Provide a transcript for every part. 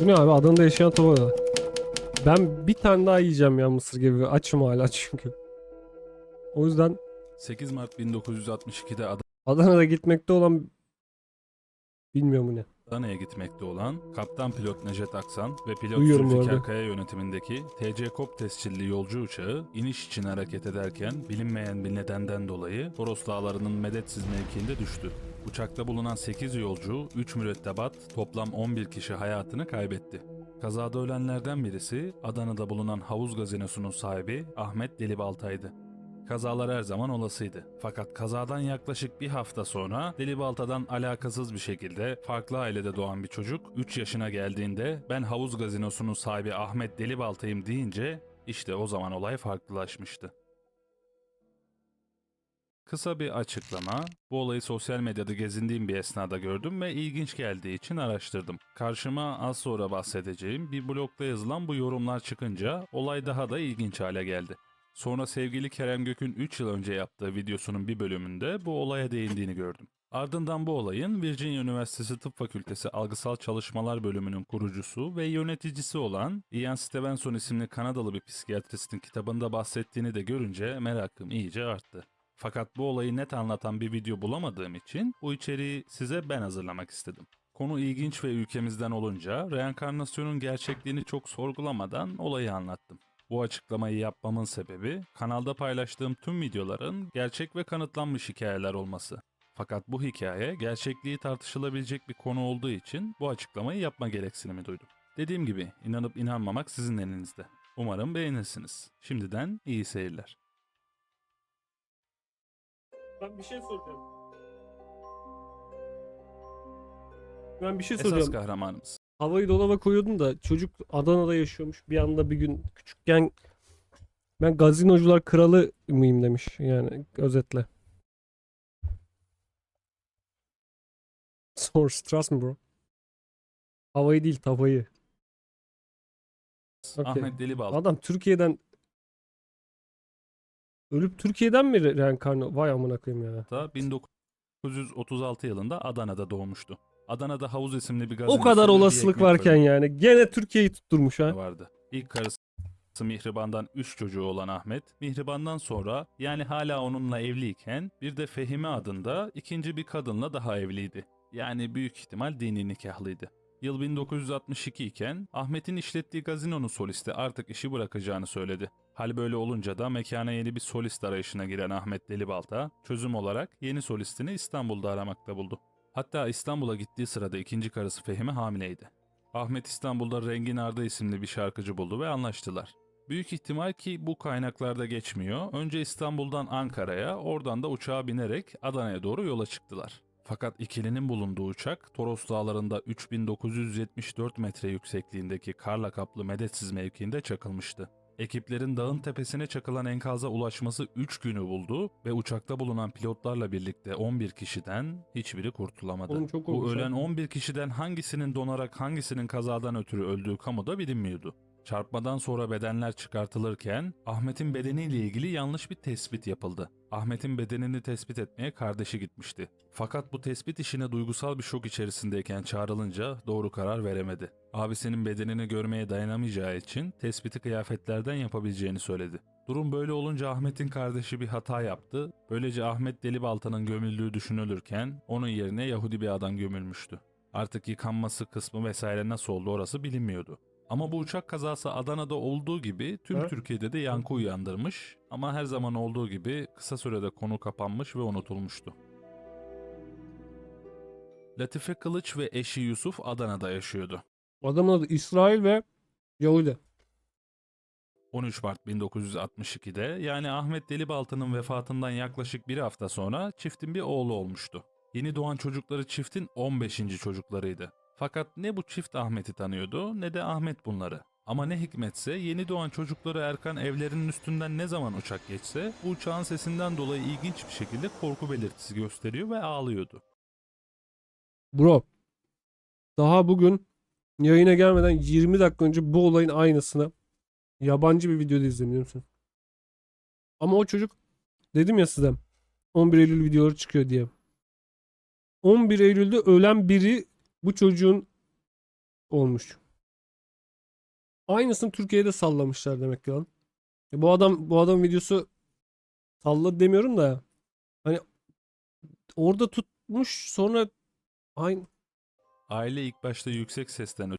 Bu ne abi Adana'da yaşayan tavuk. Ben bir tane daha yiyeceğim ya mısır gibi. Açım hala çünkü. O yüzden 8 Mart 1962'de Adana'da gitmekte olan bilmiyorum bu ne. Adana'ya gitmekte olan kaptan pilot Necdet Aksan ve pilot Duyuyorum Zülfikar. Kaya yönetimindeki TC Kop tescilli yolcu uçağı iniş için hareket ederken bilinmeyen bir nedenden dolayı Toros Dağları'nın medetsiz mevkiinde düştü. Uçakta bulunan 8 yolcu, 3 mürettebat, toplam 11 kişi hayatını kaybetti. Kazada ölenlerden birisi Adana'da bulunan havuz gazinosunun sahibi Ahmet Delibaltay'dı. Kazalar her zaman olasıydı. Fakat kazadan yaklaşık bir hafta sonra Delibalta'dan alakasız bir şekilde farklı ailede doğan bir çocuk 3 yaşına geldiğinde ben havuz gazinosunun sahibi Ahmet Delibalta'yım deyince işte o zaman olay farklılaşmıştı. Kısa bir açıklama. Bu olayı sosyal medyada gezindiğim bir esnada gördüm ve ilginç geldiği için araştırdım. Karşıma az sonra bahsedeceğim bir blogda yazılan bu yorumlar çıkınca olay daha da ilginç hale geldi. Sonra sevgili Kerem Gök'ün 3 yıl önce yaptığı videosunun bir bölümünde bu olaya değindiğini gördüm. Ardından bu olayın Virginia Üniversitesi Tıp Fakültesi Algısal Çalışmalar Bölümünün kurucusu ve yöneticisi olan Ian Stevenson isimli Kanadalı bir psikiyatristin kitabında bahsettiğini de görünce merakım iyice arttı. Fakat bu olayı net anlatan bir video bulamadığım için bu içeriği size ben hazırlamak istedim. Konu ilginç ve ülkemizden olunca reenkarnasyonun gerçekliğini çok sorgulamadan olayı anlattım. Bu açıklamayı yapmamın sebebi kanalda paylaştığım tüm videoların gerçek ve kanıtlanmış hikayeler olması. Fakat bu hikaye gerçekliği tartışılabilecek bir konu olduğu için bu açıklamayı yapma gereksinimi duydum. Dediğim gibi inanıp inanmamak sizin elinizde. Umarım beğenirsiniz. Şimdiden iyi seyirler. Ben bir şey soracağım. Ben bir şey Esas soracağım. kahramanımız. Havayı dolaba koyuyordum da çocuk Adana'da yaşıyormuş. Bir anda bir gün küçükken ben gazinocular kralı mıyım demiş yani özetle. Source trust me bro. Havayı değil tavayı. Okey. Ahmet Delibal. Adam Türkiye'den ölüp Türkiye'den mi re- reenkarnı? Vay amına koyayım ya. da 1936 yılında Adana'da doğmuştu. Adana'da Havuz isimli bir O gazetesi kadar olasılık varken fırını yani gene Türkiye'yi tutturmuş ha. vardı. İlk karısı Mihriban'dan 3 çocuğu olan Ahmet, Mihriban'dan sonra yani hala onunla evliyken bir de Fehime adında ikinci bir kadınla daha evliydi. Yani büyük ihtimal dini nikahlıydı. Yıl 1962 iken Ahmet'in işlettiği gazinonun solisti artık işi bırakacağını söyledi. Hal böyle olunca da mekana yeni bir solist arayışına giren Ahmet Delibalta çözüm olarak yeni solistini İstanbul'da aramakta buldu. Hatta İstanbul'a gittiği sırada ikinci karısı Fehime hamileydi. Ahmet İstanbul'da Rengin Arda isimli bir şarkıcı buldu ve anlaştılar. Büyük ihtimal ki bu kaynaklarda geçmiyor. Önce İstanbul'dan Ankara'ya, oradan da uçağa binerek Adana'ya doğru yola çıktılar. Fakat ikilinin bulunduğu uçak Toros Dağları'nda 3974 metre yüksekliğindeki karla kaplı medetsiz mevkiinde çakılmıştı. Ekiplerin dağın tepesine çakılan enkaza ulaşması 3 günü buldu ve uçakta bulunan pilotlarla birlikte 11 kişiden hiçbiri kurtulamadı. Oğlum çok Bu olmuş ölen 11 kişiden hangisinin donarak hangisinin kazadan ötürü öldüğü kamuda bilinmiyordu. Çarpmadan sonra bedenler çıkartılırken Ahmet'in bedeniyle ilgili yanlış bir tespit yapıldı. Ahmet'in bedenini tespit etmeye kardeşi gitmişti. Fakat bu tespit işine duygusal bir şok içerisindeyken çağrılınca doğru karar veremedi. Abisinin bedenini görmeye dayanamayacağı için tespiti kıyafetlerden yapabileceğini söyledi. Durum böyle olunca Ahmet'in kardeşi bir hata yaptı. Böylece Ahmet Delibalta'nın gömüldüğü düşünülürken onun yerine Yahudi bir adam gömülmüştü. Artık yıkanması kısmı vesaire nasıl oldu orası bilinmiyordu. Ama bu uçak kazası Adana'da olduğu gibi tüm Ha? Türkiye'de de yankı uyandırmış ama her zaman olduğu gibi kısa sürede konu kapanmış ve unutulmuştu. Latife Kılıç ve eşi Yusuf Adana'da yaşıyordu. Adamın adı İsrail ve Yahudi. 13 Mart 1962'de yani Ahmet Delibaltı'nın vefatından yaklaşık bir hafta sonra çiftin bir oğlu olmuştu. Yeni doğan çocukları çiftin 15. çocuklarıydı. Fakat ne bu çift Ahmet'i tanıyordu ne de Ahmet bunları. Ama ne hikmetse yeni doğan çocukları Erkan evlerinin üstünden ne zaman uçak geçse bu uçağın sesinden dolayı ilginç bir şekilde korku belirtisi gösteriyor ve ağlıyordu. Bro. Daha bugün yayına gelmeden 20 dakika önce bu olayın aynısını yabancı bir videoda izledim biliyor musun? Ama o çocuk dedim ya size 11 Eylül videoları çıkıyor diye. 11 Eylül'de ölen biri bu çocuğun olmuş. Aynısını Türkiye'de sallamışlar demek ki lan. E bu adam bu adam videosu salladı demiyorum da hani orada tutmuş sonra aynı Aile ilk başta yüksek sesten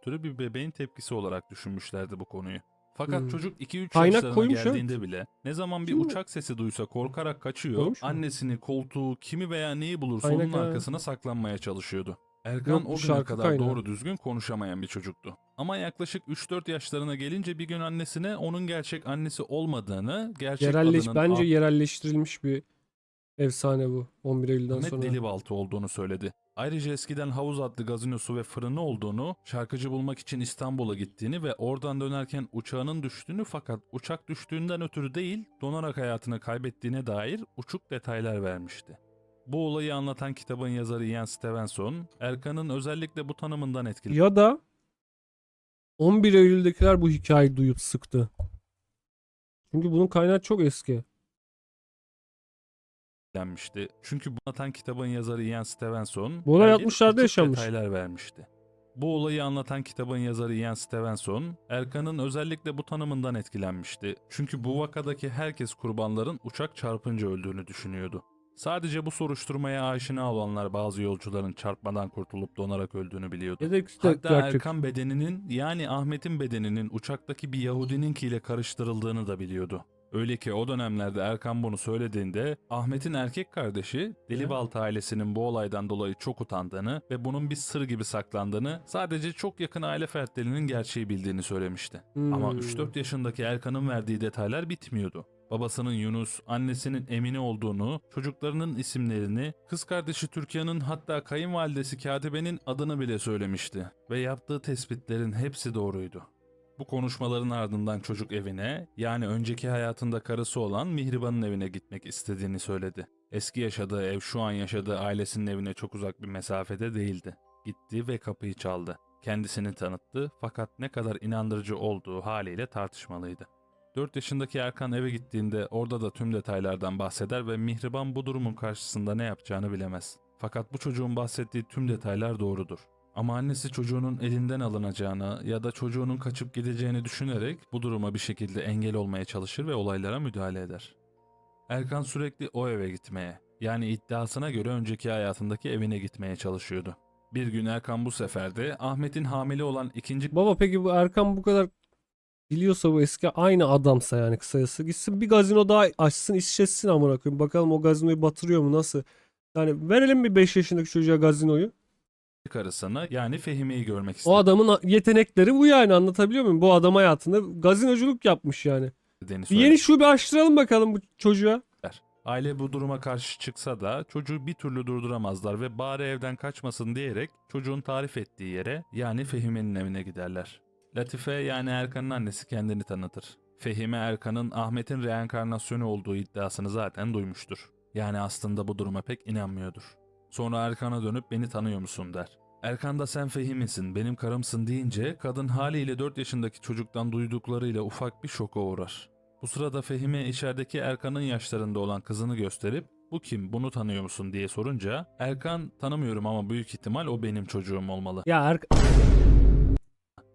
ötürü bir bebeğin tepkisi olarak düşünmüşlerdi bu konuyu. Fakat Hmm. çocuk 2-3 Kaynak yaşlarına koymuş, evet. geldiğinde bile ne zaman bir Kim uçak sesi duysa korkarak kaçıyor, Koymuş mu? annesini, koltuğu, kimi veya neyi bulursa Kaynak, onun arkasına saklanmaya çalışıyordu. Erkan Yok, o güne şarkı kadar kaynağı. doğru düzgün konuşamayan bir çocuktu. Ama yaklaşık 3-4 yaşlarına gelince bir gün annesine onun gerçek annesi olmadığını, gerçek yerelleş adının bence yerelleştirilmiş bir efsane bu 11 Eylül'den Ahmet sonra. Delibaltı olduğunu söyledi. Ayrıca eskiden Havuz adlı gazinosu ve fırını olduğunu, şarkıcı bulmak için İstanbul'a gittiğini ve oradan dönerken uçağının düştüğünü fakat uçak düştüğünden ötürü değil, donarak hayatını kaybettiğine dair uçuk detaylar vermişti. Bu olayı anlatan kitabın yazarı Ian Stevenson, Erkan'ın özellikle bu tanımından Ya da 11 Eylül'dekiler bu hikayeyi duyup sıktı. Çünkü bunun kaynağı çok eski. etkilenmişti. Çünkü bu anlatan kitabın yazarı Ian Stevenson, Bu olay belge 60'larda uçuk yaşanmış. detaylar vermişti. Bu olayı anlatan kitabın yazarı Ian Stevenson, Erkan'ın özellikle bu tanımından etkilenmişti. Çünkü bu vakadaki herkes kurbanların uçak çarpınca öldüğünü düşünüyordu. Sadece bu soruşturmaya aşina olanlar bazı yolcuların çarpmadan kurtulup donarak öldüğünü biliyordu. De Hatta gerçek. Erkan bedeninin yani Ahmet'in bedeninin uçaktaki bir Yahudininkiyle karıştırıldığını da biliyordu. Öyle ki o dönemlerde Erkan bunu söylediğinde Ahmet'in erkek kardeşi Delibaltı ailesinin bu olaydan dolayı çok utandığını ve bunun bir sır gibi saklandığını sadece çok yakın aile fertlerinin gerçeği bildiğini söylemişti. Ama Hmm. 3-4 yaşındaki Erkan'ın verdiği detaylar bitmiyordu. Babasının Yunus, annesinin Emine olduğunu, çocuklarının isimlerini, kız kardeşi Türkiye'nin hatta kayınvalidesi Katibe'nin adını bile söylemişti. Ve yaptığı tespitlerin hepsi doğruydu. Bu konuşmaların ardından çocuk evine, yani önceki hayatında karısı olan Mihriban'ın evine gitmek istediğini söyledi. Eski yaşadığı ev şu an yaşadığı ailesinin evine çok uzak bir mesafede değildi. Gitti ve kapıyı çaldı. Kendisini tanıttı fakat ne kadar inandırıcı olduğu haliyle tartışmalıydı. 4 yaşındaki Erkan eve gittiğinde orada da tüm detaylardan bahseder ve Mihriban bu durumun karşısında ne yapacağını bilemez. Fakat bu çocuğun bahsettiği tüm detaylar doğrudur. Ama annesi çocuğunun elinden alınacağını ya da çocuğunun kaçıp gideceğini düşünerek bu duruma bir şekilde engel olmaya çalışır ve olaylara müdahale eder. Erkan sürekli o eve gitmeye, yani iddiasına göre önceki hayatındaki evine gitmeye çalışıyordu. Bir gün Erkan bu sefer de Ahmet'in hamile olan ikinci Baba peki bu Erkan bu kadar biliyorsa bu eski aynı adamsa yani kısacası gitsin bir gazino daha açsın işletsin amına koyayım. Bakalım o gazinoyu batırıyor mu nasıl? Yani verelim bir 5 yaşındaki çocuğa gazinoyu. karısını yani Fehime'yi görmek istedi. O adamın yetenekleri bu yani anlatabiliyor muyum? Bu adam hayatında gazinoculuk yapmış yani. istediğini Bir yeni şube açtıralım bakalım bu çocuğa. Aile bu duruma karşı çıksa da çocuğu bir türlü durduramazlar ve bari evden kaçmasın diyerek çocuğun tarif ettiği yere yani Fehime'nin evine giderler. Latife yani Erkan'ın annesi kendini tanıtır. Fehime Erkan'ın Ahmet'in reenkarnasyonu olduğu iddiasını zaten duymuştur. Yani aslında bu duruma pek inanmıyordur. Sonra Erkan'a dönüp beni tanıyor musun der. Erkan da sen Fehimi'sin, benim karımsın deyince kadın haliyle 4 yaşındaki çocuktan duyduklarıyla ufak bir şoka uğrar. Bu sırada Fehime içerideki Erkan'ın yaşlarında olan kızını gösterip bu kim bunu tanıyor musun diye sorunca Erkan tanımıyorum ama büyük ihtimal o benim çocuğum olmalı. Ya Er-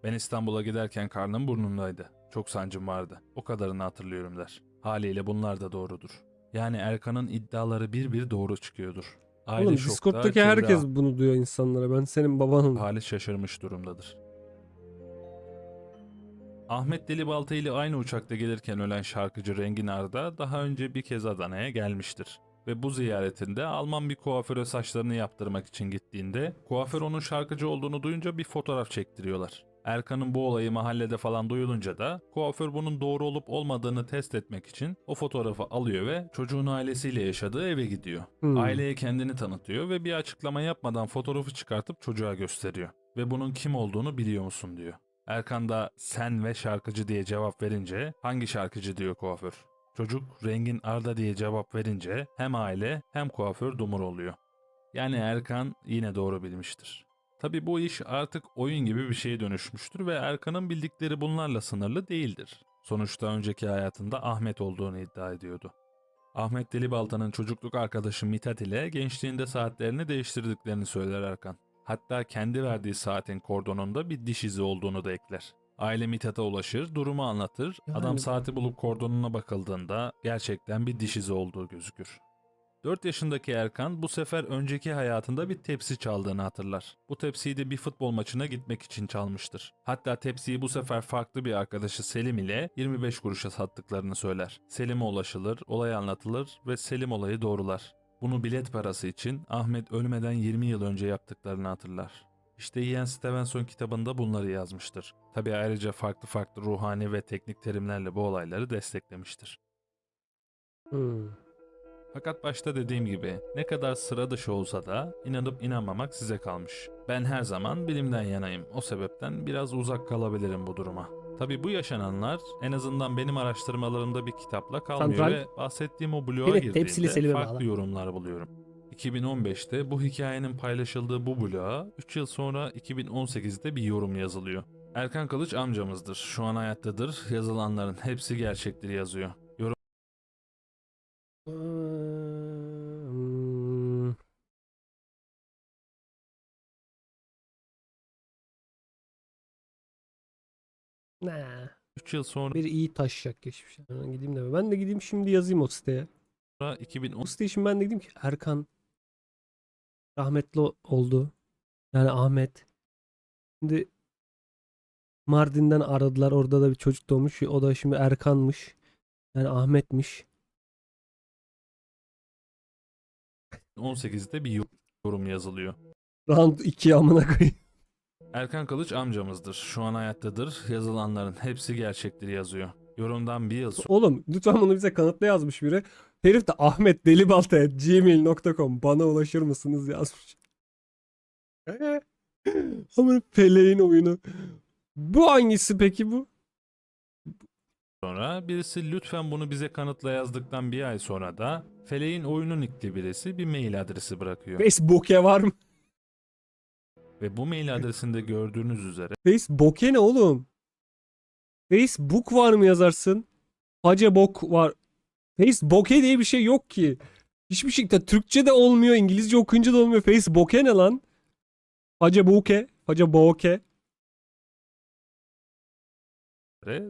Ben İstanbul'a giderken karnım burnumdaydı. Çok sancım vardı. O kadarını hatırlıyorum der. Haliyle bunlar da doğrudur. Yani Erkan'ın iddiaları bir bir doğru çıkıyordur. Aile Oğlum şokta, Discord'daki çevre herkes bunu diyor insanlara. Ben senin babanım. hali şaşırmış durumdadır. Ahmet Delibaltı ile aynı uçakta gelirken ölen şarkıcı Rengin Arda daha önce bir kez Adana'ya gelmiştir. Ve bu ziyaretinde Alman bir kuaföre saçlarını yaptırmak için gittiğinde kuaför onun şarkıcı olduğunu duyunca bir fotoğraf çektiriyorlar. Erkan'ın bu olayı mahallede falan duyulunca da kuaför bunun doğru olup olmadığını test etmek için o fotoğrafı alıyor ve çocuğun ailesiyle yaşadığı eve gidiyor. Hmm. Aileye kendini tanıtıyor ve bir açıklama yapmadan fotoğrafı çıkartıp çocuğa gösteriyor. Ve bunun kim olduğunu biliyor musun diyor. Erkan da sen ve şarkıcı diye cevap verince hangi şarkıcı diyor kuaför. Çocuk rengin Arda diye cevap verince hem aile hem kuaför dumur oluyor. Yani Erkan yine doğru bilmiştir. Tabi bu iş artık oyun gibi bir şeye dönüşmüştür ve Erkan'ın bildikleri bunlarla sınırlı değildir. Sonuçta önceki hayatında Ahmet olduğunu iddia ediyordu. Ahmet Delibalta'nın çocukluk arkadaşı Mithat ile gençliğinde saatlerini değiştirdiklerini söyler Erkan. Hatta kendi verdiği saatin kordonunda bir diş izi olduğunu da ekler. Aile Mithat'a ulaşır, durumu anlatır. Adam saati bulup kordonuna bakıldığında gerçekten bir diş izi olduğu gözükür. 4 yaşındaki Erkan bu sefer önceki hayatında bir tepsi çaldığını hatırlar. Bu tepsiyi de bir futbol maçına gitmek için çalmıştır. Hatta tepsiyi bu sefer farklı bir arkadaşı Selim ile 25 kuruşa sattıklarını söyler. Selim'e ulaşılır, olay anlatılır ve Selim olayı doğrular. Bunu bilet parası için Ahmet ölmeden 20 yıl önce yaptıklarını hatırlar. İşte Ian Stevenson kitabında bunları yazmıştır. Tabi ayrıca farklı farklı ruhani ve teknik terimlerle bu olayları desteklemiştir. Hmm. Fakat başta dediğim gibi ne kadar sıra dışı olsa da inanıp inanmamak size kalmış. Ben her zaman bilimden yanayım. O sebepten biraz uzak kalabilirim bu duruma. Tabi bu yaşananlar en azından benim araştırmalarımda bir kitapla kalmıyor Santral. ve bahsettiğim o bloğa Evet, girdiğimde farklı bağlı. yorumlar buluyorum. 2015'te bu hikayenin paylaşıldığı bu bloğa 3 yıl sonra 2018'de bir yorum yazılıyor. Erkan Kılıç amcamızdır. Şu an hayattadır. Yazılanların hepsi gerçektir yazıyor. Hmm. Nah. 3 yıl sonra Bir iyi taşacak geçmiş. Ben gideyim de. Ben de gideyim şimdi yazayım o siteye. 2010 O siteye şimdi ben de gideyim ki Erkan rahmetli o- oldu. Yani Ahmet. Şimdi Mardin'den aradılar. Orada da bir çocuk doğmuş. O da şimdi Erkan'mış. Yani Ahmet'miş. 18'de bir yorum yazılıyor. Round 2 amına koyayım. Erkan Kılıç amcamızdır. Şu an hayattadır. Yazılanların hepsi gerçektir yazıyor. Yorumdan bir yıl Oğlum lütfen bunu bize kanıtla yazmış biri. Herif de Ahmet gmail.com bana ulaşır mısınız yazmış. Ama Pele'in oyunu. Bu hangisi peki bu? sonra birisi lütfen bunu bize kanıtla yazdıktan bir ay sonra da Feleğin oyunu nickli birisi bir mail adresi bırakıyor. Facebook'e var mı? Ve bu mail adresinde gördüğünüz üzere Facebook'e ne oğlum? Facebook var mı yazarsın? Hacebok var. Facebook'e diye bir şey yok ki. Hiçbir şekilde Türkçe de olmuyor, İngilizce okuyunca da olmuyor. Facebook'e ne lan? Hacebok'e, Hacebok'e.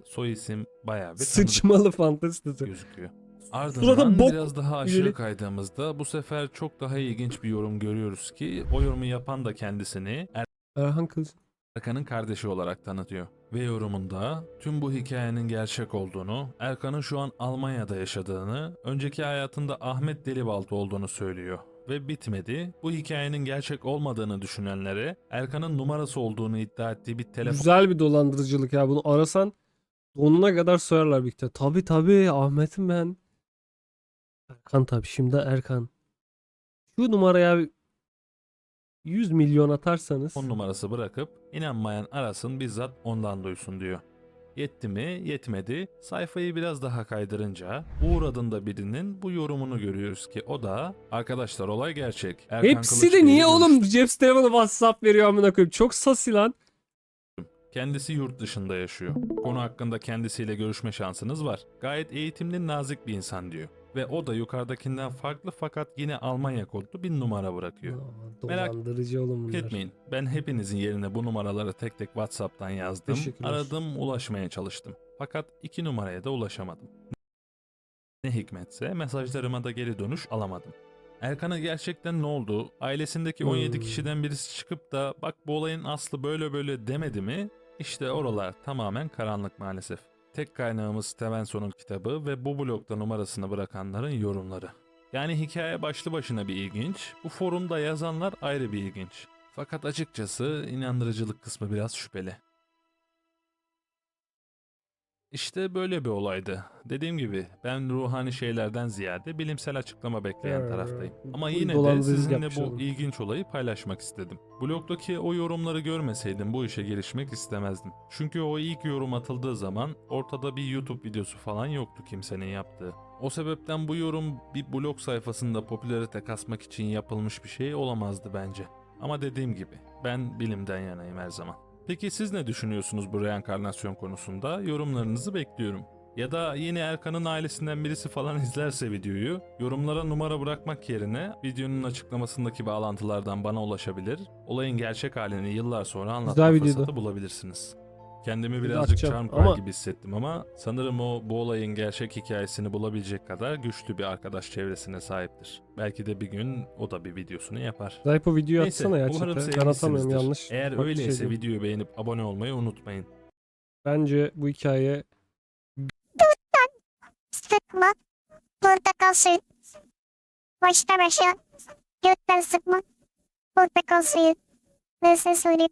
soy isim bayağı bir tanıdık Sıçmalı fantezi gözüküyor. Ardından bok biraz daha aşağı ileri- kaydığımızda bu sefer çok daha ilginç bir yorum görüyoruz ki o yorumu yapan da kendisini Erhan Kılıç. Erkan'ın kardeşi olarak tanıtıyor. Ve yorumunda tüm bu hikayenin gerçek olduğunu, Erkan'ın şu an Almanya'da yaşadığını, önceki hayatında Ahmet Delibaltı olduğunu söylüyor. Ve bitmedi. Bu hikayenin gerçek olmadığını düşünenlere Erkan'ın numarası olduğunu iddia ettiği bir telefon Güzel bir dolandırıcılık ya. Bunu arasan donuna kadar soyarlar bir kitle. Tabi tabi Ahmet'im ben. Erkan tabi şimdi Erkan. Şu numaraya bir 100 milyon atarsanız. numarası bırakıp inanmayan arasın bizzat ondan duysun diyor. Yetti mi? Yetmedi. Sayfayı biraz daha kaydırınca Uğur adında birinin bu yorumunu görüyoruz ki o da arkadaşlar olay gerçek. Erkan Hepsi Kılıç de niye oğlum cep telefonu WhatsApp veriyor amına koyayım. Çok sasi lan. Kendisi yurt dışında yaşıyor. Konu hakkında kendisiyle görüşme şansınız var. Gayet eğitimli nazik bir insan diyor. Ve o da yukarıdakinden farklı fakat yine Almanya kodlu bir numara bırakıyor. Aa, Merak Dolandırıcı oğlum bunlar. Etmeyin. Ben hepinizin yerine bu numaraları tek tek WhatsApp'tan yazdım. Teşekkürler. Aradım, ulaşmaya çalıştım. Fakat iki numaraya da ulaşamadım. Ne hikmetse mesajlarıma da geri dönüş alamadım. Erkan'a gerçekten ne oldu? Ailesindeki 17 Hmm. kişiden birisi çıkıp da bak bu olayın aslı böyle böyle demedi mi? İşte oralar tamamen karanlık maalesef. Tek kaynağımız Stevenson'un kitabı ve bu blogda numarasını bırakanların yorumları. Yani hikaye başlı başına bir ilginç, bu forumda yazanlar ayrı bir ilginç. Fakat açıkçası inandırıcılık kısmı biraz şüpheli. İşte böyle bir olaydı. Dediğim gibi ben ruhani şeylerden ziyade bilimsel açıklama bekleyen Ee, taraftayım. Ama bu yine de dolandırıcılık sizinle yapmış bu oğlum. ilginç olayı paylaşmak istedim. Blogdaki o yorumları görmeseydim bu işe girişmek istemezdim. Çünkü o ilk yorum atıldığı zaman ortada bir YouTube videosu falan yoktu kimsenin yaptığı. O sebepten bu yorum bir blog sayfasında popülarite kasmak için yapılmış bir şey olamazdı bence. Ama dediğim gibi ben bilimden yanayım her zaman. Peki siz ne düşünüyorsunuz bu reenkarnasyon konusunda? Yorumlarınızı bekliyorum. Ya da yine Erkan'ın ailesinden birisi falan izlerse videoyu yorumlara numara bırakmak yerine videonun açıklamasındaki bağlantılardan bana ulaşabilir. Olayın gerçek halini yıllar sonra anlatma videoydu. fırsatı bulabilirsiniz. Kendimi birazcık açacağım. charm Ama- gibi hissettim ama sanırım o bu olayın gerçek hikayesini bulabilecek kadar güçlü bir arkadaş çevresine sahiptir. Belki de bir gün o da bir videosunu yapar. Zaypo videoyu Neyse, atsana ya umarım chat'e. Ben atamıyorum yanlış. Eğer Bak şey öyleyse diyeyim. videoyu beğenip abone olmayı unutmayın. Bence bu hikaye Sıkma. Portakal suyu. Başta başa. Götten sıkma. Portakal suyu. Size söyleyeyim.